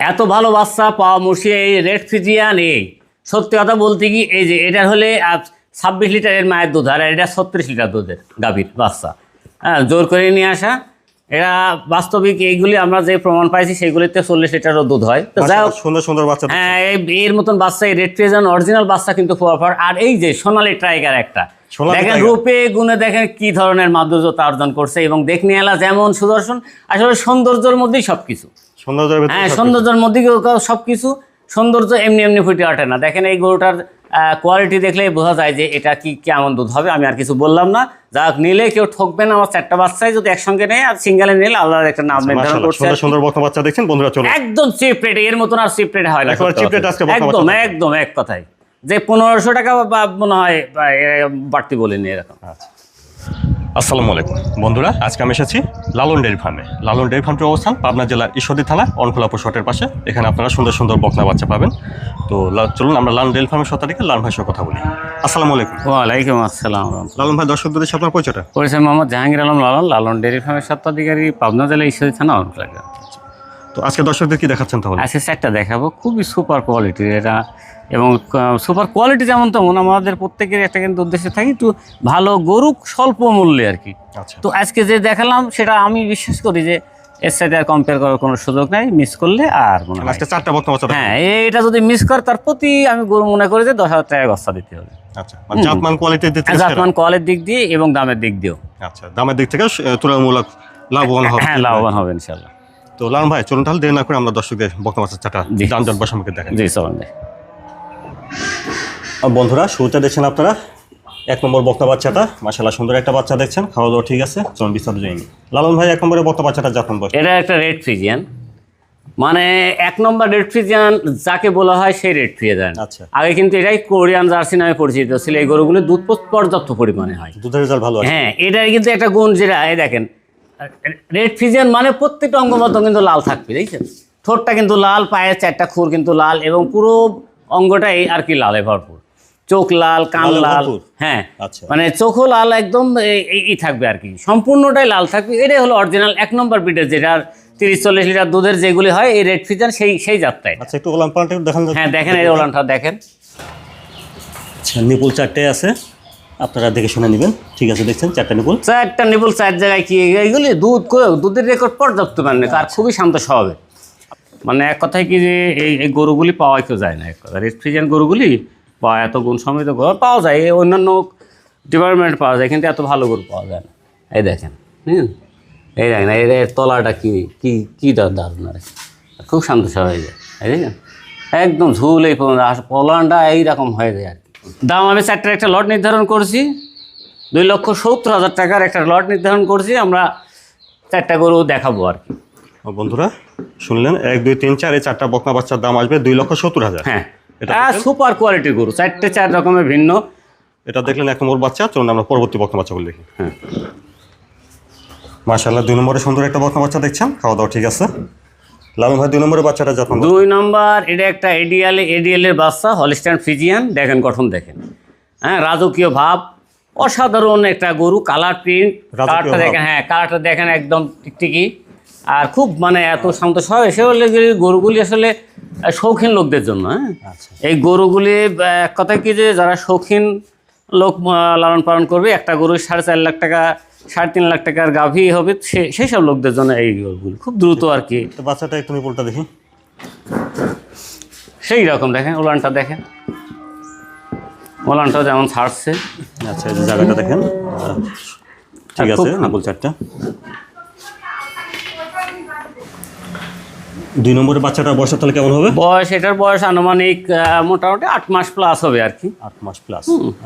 এত ভালো বাচ্চা পাওয়া মুশি এই রেড ফিজিয়ান এই সত্যি কথা বলতে কি এই যে এটা হলে ছাব্বিশ লিটারের মায়ের দুধ আর এটা ছত্রিশ লিটার দুধের গাভীর বাচ্চা। হ্যাঁ জোর করে নিয়ে আসা। এরা বাস্তবিক এইগুলি আমরা যে প্রমাণ পাইছি সেগুলিতে চল্লিশ লিটারও দুধ হয়। তো যাই হোক, সুন্দর সুন্দর বাচ্চা হ্যাঁ এর মতন বাচ্চা এই রেড ফিজিয়ান অরিজিনাল বাচ্চা কিন্তু ফোয়াফার আর এই যে সোনালি ট্রাইগার একটা দেখেন রূপে গুণে দেখেন কি ধরনের মাধুর্যতা অর্জন করছে এবং দেখনি এলা যেমন সুদর্শন আসলে সৌন্দর্যের মধ্যেই সবকিছু। সৌন্দর্যের হ্যাঁ সৌন্দর্যের মধ্যে সব কিছু সৌন্দর্য এমনি এমনি ফুটে ওঠে না। দেখেন এই গরুটার কোয়ালিটি দেখলেই বোঝা যায় যে এটা কি কেমন দুধ হবে আমি আর কিছু বললাম না। যা নিলে কেউ ঠকবে না আমার চারটা বাচ্চাই যদি একসঙ্গে নেয় আর সিঙ্গেলে নিলে আল্লাহর একটা নাম নির্ধারণ করছে। সুন্দর বাচ্চা দেখছেন বন্ধুরা চলো একদম চিপ রেটে এর মতন আর চিপ রেটে হয় না। আজকে একদম একদম এক কথায়। যে পনেরোশো টাকা বা মনে হয় বাড়তি বলিনি এরকম। আচ্ছা। আসসালামু আলাইকুম। বন্ধুরা আজকে আমি এসেছি লালন ডেয়ারি ফার্মে। লালন ডেয়ারি ফার্মটির অবস্থান পাবনা জেলার ঈশ্বরদী থানা অনখোলা পশুহাটের পাশে। এখানে আপনারা সুন্দর সুন্দর বকনা বাচ্চা পাবেন। তো চলুন আমরা লালন ডেয়ারি ফার্মের সত্তাটিকে লালন ভাইয়ের কথা বলি। আসসালামু আলাইকুম। ওয়ালাইকুম আসসালাম। লালন ভাই দর্শকদের সাথে আপনার পরিচয়টা? পরিচয় মোহাম্মদ জাহাঙ্গীর আলম লালন লালন ডেয়ারি ফার্মের স্বত্বাধিকারী পাবনা জেলা ঈশ্বরী থানা অরুণাচল তো আজকে দর্শকদের কি দেখাচ্ছেন তাহলে? আজকে সেটটা দেখাবো। খুবই সুপার কোয়ালিটির এটা এবং সুপার কোয়ালিটি যেমন তেমন আমাদের প্রত্যেকের একটা কিন্তু উদ্দেশ্য থাকে একটু ভালো গরু স্বল্প মূল্যে আর কি। আচ্ছা। তো আজকে যে দেখালাম সেটা আমি বিশ্বাস করি যে এর সাথে আর কম্পেয়ার করার কোনো সুযোগ নাই মিস করলে আর মনে হয় চারটা হ্যাঁ এটা যদি মিস করে তার প্রতি আমি গরু মনে করি যে দশ হাজার টাকা গস্তা দিতে হবে। আচ্ছা মানে জাতমান কোয়ালিটির দিক দিয়ে এবং দামের দিক দিয়েও। আচ্ছা দামের দিক থেকে তুলনামূলক লাভবান হবে। হ্যাঁ লাভবান হবে তো লালন ভাই চলুন তাহলে দেরি না করে আমরা দর্শকদের বকনা বাচ্চা চারটা দেখেন জি চলুন ভাই। বন্ধুরা শুরুতে দেখছেন আপনারা? এক নম্বর বক্তা বাচ্চাটা। মাসাল্লাহ সুন্দর একটা বাচ্চা দেখছেন। খাওয়া দাওয়া ঠিক আছে চলুন বিস্তারিত যাইনি লালন ভাই এক নম্বরে বক্তা বাচ্চাটা যখন বয়স এটা একটা রেড ফ্রিজিয়ান মানে এক নম্বর রেড ফ্রিজিয়ান যাকে বলা হয় সেই রেড ফ্রিজিয়ান আচ্ছা। আগে কিন্তু এটাই কোরিয়ান জার্সি নামে পরিচিত ছিল। এই গরুগুলো দুধ পর্যাপ্ত পরিমাণে হয়। দুধের রেজাল্ট ভালো আছে। হ্যাঁ এটার কিন্তু একটা গুণ যেটা এই দেখেন। রেড ফিজিয়ান মানে প্রত্যেকটা অঙ্গমত কিন্তু লাল থাকবে দেখছেন? ঠোঁটটা কিন্তু লাল পায়ের চারটা খুর কিন্তু লাল এবং পুরো অঙ্গটাই আর কি লালে ভরপুর। চোখ লাল কান লাল হ্যাঁ। আচ্ছা। মানে চোখও লাল একদম এই- থাকবে আর কি। সম্পূর্ণটাই লাল থাকবে। এটাই হলো অরিজিনাল এক নম্বর বিটের যেটার তিরিশ চল্লিশ লিটার দুধের যেগুলি হয় এই রেড ফিজান সেই সেই যাত্রায় আচ্ছা একটু ওলান পাল্টে দেখান। হ্যাঁ দেখেন এই ওলানটা দেখেন। আচ্ছা নিপুল চারটে আছে। আপনারা দেখে শুনে নেবেন। ঠিক আছে দেখছেন? চারটে নিপুল চারটা নিপুল চার জায়গায় কি এগুলি দুধ দুধের রেকর্ড পর্যাপ্ত মানে আর খুবই শান্ত স্বভাবের। মানে এক কথায় কি যে এই এই গরুগুলি পাওয়া কেউ যায় না, এক কথা রেড গরুগুলি বা এত গুণ সমৃদ্ধ গরু পাওয়া যায়, এই অন্যান্য ডিপার্টমেন্ট পাওয়া যায়, কিন্তু এত ভালো গরু পাওয়া যায় না। এই দেখেন, হুম? এই দেখেন এর তলাটা কী কী কী দারুণ আর খুব শান্ত স্বভাব যায়, এই দেখেন। একদম ঝুল এই পলানটা এইরকম হয়ে যায় আর কি। দাম আমি চারটার একটা লট নির্ধারণ করছি, দুই লক্ষ সত্তর হাজার টাকার একটা লট নির্ধারণ করছি, আমরা চারটা গরু দেখাবো আর কি। বন্ধুরা শুনলেন? এক দুই তিন চার এই চারটা বকনা বাচ্চার দাম আসবে দুই লক্ষ সত্তর হাজার। হ্যাঁ। এটা সুপার কোয়ালিটির গরু চারটে চার রকমের ভিন্ন। এটা দেখলেন এক নম্বর বাচ্চা চলুন আমরা পরবর্তী বকনা বাচ্চাগুলো দেখি। হ্যাঁ। মাশাল্লাহ দুই নম্বরে সুন্দর একটা বকনা বাচ্চা দেখছেন? খাওয়া দাওয়া ঠিক আছে। লালন ভাই দুই নম্বরের বাচ্চাটা যত্ন দুই নম্বর এটা একটা এডিএল এডিএল এর বাচ্চা হলিস্টান ফিজিয়ান দেখেন গঠন দেখেন। হ্যাঁ রাজকীয় ভাব। অসাধারণ একটা গরু কালার প্রিন্ট কালারটা দেখেন হ্যাঁ কালারটা দেখেন একদম টিকটিকি আর খুব মানে এত শান্ত সব এসে হলে যে গরুগুলি আসলে শৌখিন লোকদের জন্য হ্যাঁ? আচ্ছা। এই গরুগুলি এক কথায় কি যে যারা শৌখিন লোক লালন পালন করবে একটা গরু সাড়ে চার লাখ টাকা সাড়ে তিন লাখ টাকার গাভী হবে সেই সব লোকদের জন্য এই গরুগুলি। খুব দ্রুত আর কি। তো বাচ্চাটা একটু নিপুলটা দেখি। সেই রকম দেখেন ওলানটা দেখেন। ওলানটা যেমন ছাড়ছে। আচ্ছা জায়গাটা দেখেন। আহ, ঠিক আছে নাকুল চারটা দুই নম্বরের বাচ্চাটার বয়সের তাহলে কেমন হবে? বয়স এটার বয়স আনুমানিক মোটামুটি আট মাস প্লাস হবে আর কি। আট মাস প্লাস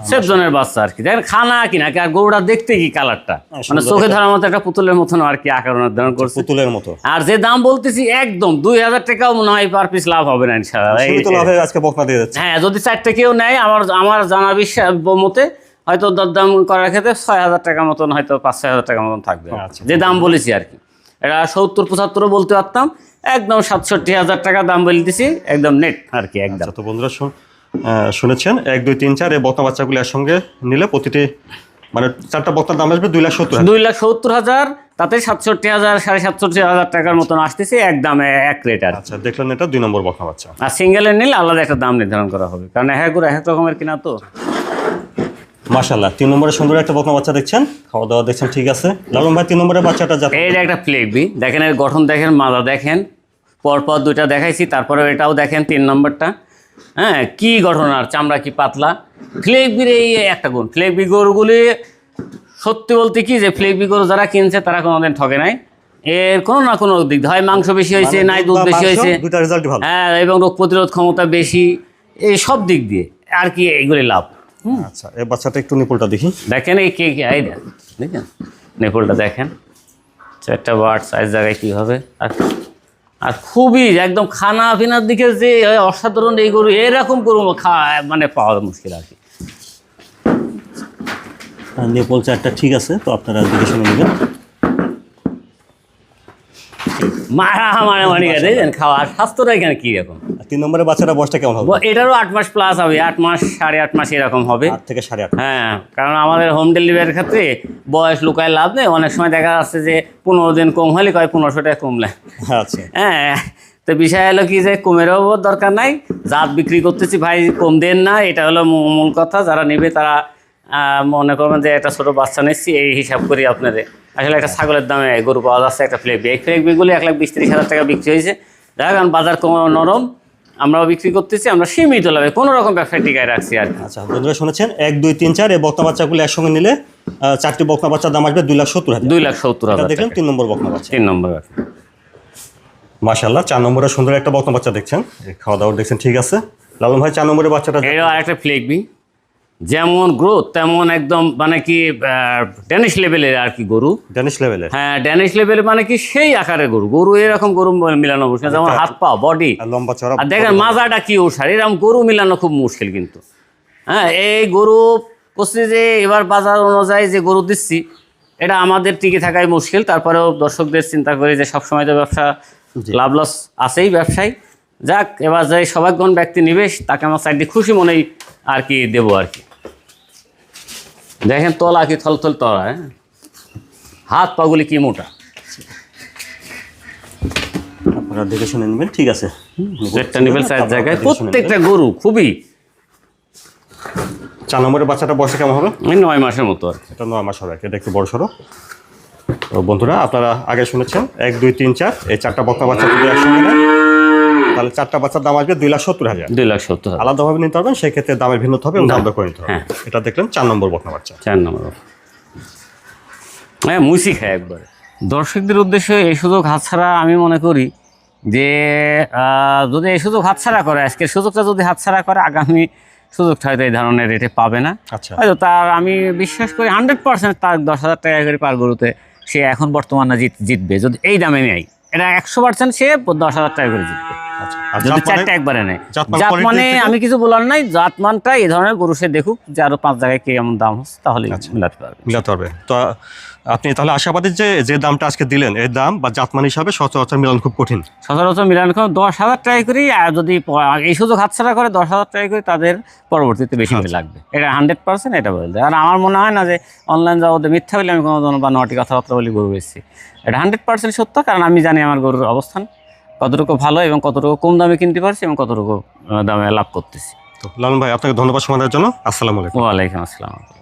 সেফ জনের বাচ্চা আর কি। দেখেন খানা কি নাকি আর গরুটা দেখতে কি কালারটা হ্যাঁ, মানে চোখে ধরার মতো একটা পুতুলের মতন আর কি আকার নির্ধারণ করছে। পুতুলের মতো। আর যে দাম বলতেছি একদম দুই হাজার টাকাও মনে হয় পার পিস লাভ হবে না ইনশাআল্লাহ। আজকে বকনা দিয়ে যাচ্ছে হ্যাঁ যদি চারটে কেউ নেয় আমার আমার জানা বিশ্বাস মতে হয়তো দরদাম করার ক্ষেত্রে ছয় হাজার টাকার মতন হয়তো পাঁচ ছয় হাজার টাকার মতন থাকবে। আচ্ছা। যে দাম বলেছি আর কি। এটা সত্তর পঁচাত্তরও বলতে পারতাম একদম সাতষট্টি হাজার টাকা দাম বলতেছি একদম নেট আর কি একদম। আচ্ছা তো বন্ধুরা শুনেছেন? এক দুই তিন চার এই বকনা বাচ্চাগুলি একসঙ্গে নিলে প্রতিটি মানে চারটা বক্তার দাম আসবে দুই লাখ সত্তর দুই লাখ সত্তর হাজার তাতে সাতষট্টি হাজার সাড়ে সাতষট্টি হাজার টাকার মতন আসতেছে এক দামে এক রেট আর আচ্ছা দেখলেন এটা দুই নম্বর বকনা বাচ্চা। আর সিঙ্গেলের নিলে আলাদা একটা দাম নির্ধারণ করা হবে কারণ এক করে এক রকমের কিনা তো। মাশাল্লাহ তিন নম্বরে সুন্দর একটা বকনা বাচ্চা দেখছেন? খাওয়া দাওয়া দেখছেন ঠিক আছে। লালন ভাই তিন নম্বরের বাচ্চাটা যাতে এইটা একটা দেখেন এর গঠন দেখেন মাজা দেখেন। পরপর দুইটা দেখাইছি তারপরে এটাও দেখেন তিন নম্বরটা। হ্যাঁ কি আর চামড়া কি পাতলা? ফ্লেকবির এই একটা গুণ ফ্লেগবি গরুগুলি সত্যি বলতে কি যে ফ্লেগবি গরু যারা কিনছে তারা কোনোদিন ঠকে নাই। এর কোনো না কোনো দিক হয় মাংস বেশি হয়েছে মানে নাই দুধ বেশি হয়েছে। হ্যাঁ এবং রোগ প্রতিরোধ ক্ষমতা বেশি এই সব দিক দিয়ে আর কি এইগুলি লাভ। আচ্ছা এই বাচ্চাটা একটু নিপুলটা দেখি। দেখেন এই কে কে দেখেন নেপলটা দেখেন। চারটা বার্ড সাইজ জায়গায় কী হবে আর আর খুবই একদম খানা পিনার দিকে যে অসাধারণ এই গরু এরকম গরু খা মানে পাওয়া মুশকিল আর কি। নেপল চারটা ঠিক আছে তো আপনারা দেখে শুনে নেবেন। মারা মারামারি খাওয়ার খাওয়া আর স্বাস্থ্যটা এখানে কী রকম? তিন নম্বরের বাচ্চাটা বয়সটা কেমন হবে? এটারও আট মাস প্লাস হবে আট মাস সাড়ে আট মাস এরকম হবে। আট থেকে সাড়ে আট হ্যাঁ কারণ আমাদের হোম ডেলিভারির ক্ষেত্রে বয়স লুকায় লাভ নেই। অনেক সময় দেখা যাচ্ছে যে পনেরো দিন কম হলে কয় পনেরোশো টাকা কমলে। আচ্ছা। হ্যাঁ তো বিষয় হলো কি যে কমেরও দরকার নাই। জাত বিক্রি করতেছি ভাই কম দেন না এটা হলো মূল কথা। যারা নেবে তারা মনে করবেন যে একটা ছোটো বাচ্চা নিচ্ছি এই হিসাব করি আপনাদের। আসলে একটা ছাগলের দামে গরু পাওয়া যাচ্ছে একটা ফ্লেক এই ফ্লেক বিগুলি এক লাখ বিশ ত্রিশ হাজার টাকা বিক্রি হয়েছে। যাই কারণ বাজার কম নরম। আমরাও বিক্রি করতেছি আমরা সীমিত লাভে কোনো রকম ব্যবসায় টিকায় রাখছি আর আচ্ছা বন্ধুরা শুনেছেন এক দুই তিন চার এই বক্তা বাচ্চাগুলো একসঙ্গে নিলে চারটি বক্তা বাচ্চার দাম আসবে দুই লাখ সত্তর হাজার। দুই লাখ সত্তর হাজার দেখলেন তিন নম্বর বক্তা বাচ্চা। তিন নম্বর। মাশাল্লাহ চার নম্বরে সুন্দর একটা বক্তা বাচ্চা দেখছেন। খাওয়া দাওয়া দেখছেন ঠিক আছে। লালন ভাই চার নম্বরের বাচ্চাটা এটা আরেকটা ফ্লেগবি যেমন গ্রোথ তেমন একদম মানে কি ড্যানিশ লেভেলের আর কি গরু। ড্যানিশ লেভেলের হ্যাঁ ড্যানিশ লেভেলে মানে কি সেই আকারে গরু। গরু এরকম গরু মিলানো মুশকিল। যেমন হাত পা বডি লম্বা চড়া আর দেখেন মাজাটা কি ওষার এরকম গরু মিলানো খুব মুশকিল কিন্তু। হ্যাঁ এই গরু করছি যে এবার বাজার অনুযায়ী যে গরু দিচ্ছি এটা আমাদের টিকে থাকাই মুশকিল। তারপরেও দর্শকদের চিন্তা করি যে সবসময় তো ব্যবসা লাভ লস আছেই ব্যবসায়। যাক এবার যে সবাইগণ ব্যক্তি নিবেশ তাকে আমার সাইডে খুশি মনেই আর কি দেবো আর কি। দেখেন তলা কি থল থল তলা হ্যাঁ? হাত পাগুলি কি মোটা? আপনারা দেখে শুনে নেবেন ঠিক আছে। নিবেল সাইজ আপনারা জায়গায় নেবেন। প্রত্যেকটা গরু খুবই। চার নম্বরের বাচ্চাটা বয়সে কেমন হবে? নয় মাসের মতো আর এটা নয় মাস হবে এটা একটু বড় সড়ো। তো বন্ধুরা আপনারা আগে শুনেছেন এক দুই তিন চার এই চারটা বক্তা বাচ্চা যদি একসঙ্গে তাহলে চারটা বাচ্চার দাম আসবে দুই লাখ সত্তর হাজার। দুই লাখ সত্তর হাজার। আলাদাভাবে নিতে পারবেন সেক্ষেত্রে দামের ভিন্নতা হবে এবং দাম করে নিতে হবে। হ্যাঁ। এটা দেখলেন চার নম্বর বকনা বাচ্চা। চার নম্বর হ্যাঁ মুসি খায় একবার। দর্শকদের উদ্দেশ্যে এই সুযোগ হাতছাড়া আমি মনে করি যে যদি এই সুযোগ হাতছাড়া করে আজকের সুযোগটা যদি হাতছাড়া করে আগামী সুযোগটা হয়তো এই ধরনের রেটে পাবে না। আচ্ছা। হয়তো তার আমি বিশ্বাস করি হান্ড্রেড পার্সেন্ট তার দশ হাজার টাকা করে পার গরুতে সে এখন বর্তমানে জিত জিতবে। যদি এই দামে নেয় এটা একশো পার্সেন্ট সে দশ হাজার টাকা করে জিতবে। যদি চারটা একবারে নেয়। জাত মান জাত quality মানে আমি কিছু বলার নাই জাত মানটা এই ধরনের গরু সে দেখুক যে আরও পাঁচ জায়গায় কি এমন দাম হচ্ছে তাহলে আচ্ছা। মিলাতে পারবে। মিলাতে পারবে। তো আপনি তাহলে আশাবাদী যে যে দামটা আজকে দিলেন এই দাম বা জাতমান হিসাবে সচরাচর মিলান খুব কঠিন। সচরাচর মিলান করে দশ হাজার টাকা করি আর যদি এই সুযোগ হাতছাড়া করে দশ হাজার টাকা করে তাদের পরবর্তীতে বেশি আচ্ছা। লাগবে। এটা হান্ড্রেড পার্সেন্ট এটা বলতে আর আমার মনে হয় না যে অনলাইন যাওয়াতে মিথ্যা বলে আমি কোনো বা নটি কথাবার্তা বলি গরু বেশি এটা হান্ড্রেড পার্সেন্ট সত্য কারণ আমি জানি আমার গরুর অবস্থান। কতটুকু ভালো এবং কতটুকু কম দামে কিনতে পারছি এবং কতটুকু দামে লাভ করতেছি। তো লালন ভাই আপনাকে ধন্যবাদ সময় দেওয়ার জন্য। আসসালামু আলাইকুম। ওয়ালাইকুম আসসালাম।